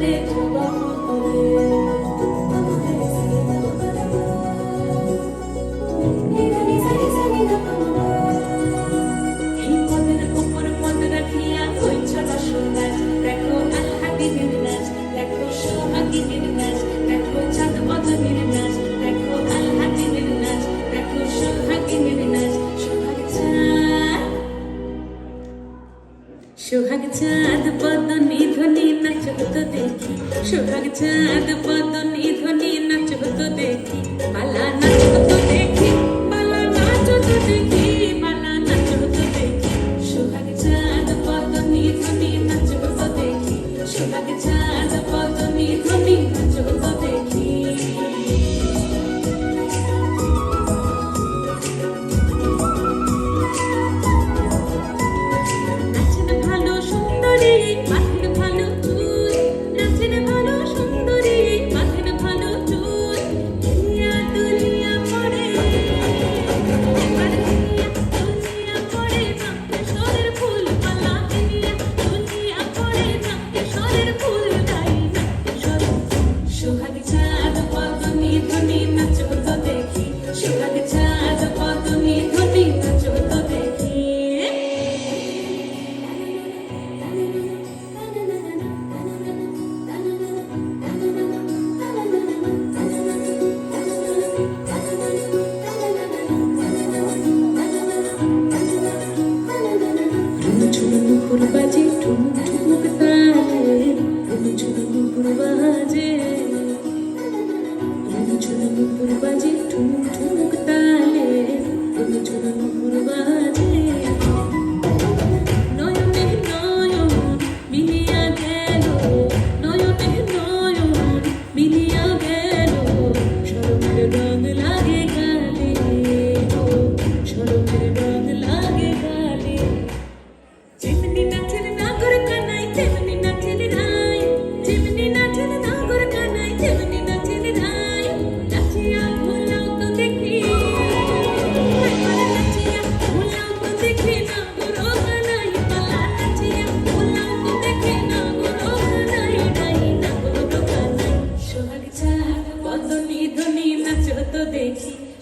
লেখবা চাঁদ বদনি ধ্বনি নাচব তো দেখি, পালা নাচব তো দেখি, পালা নাচব তো দেখি, পালা নাচো তো দেখি। সোহাগ চাঁদ বদনি ধ্বনি নাচব তো দেখি, সোহাগ চাঁদ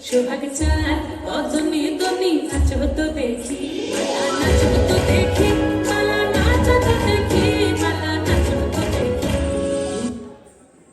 শোভাগ চাঁদ কত নিয়ে তো নিয়ে দেখি।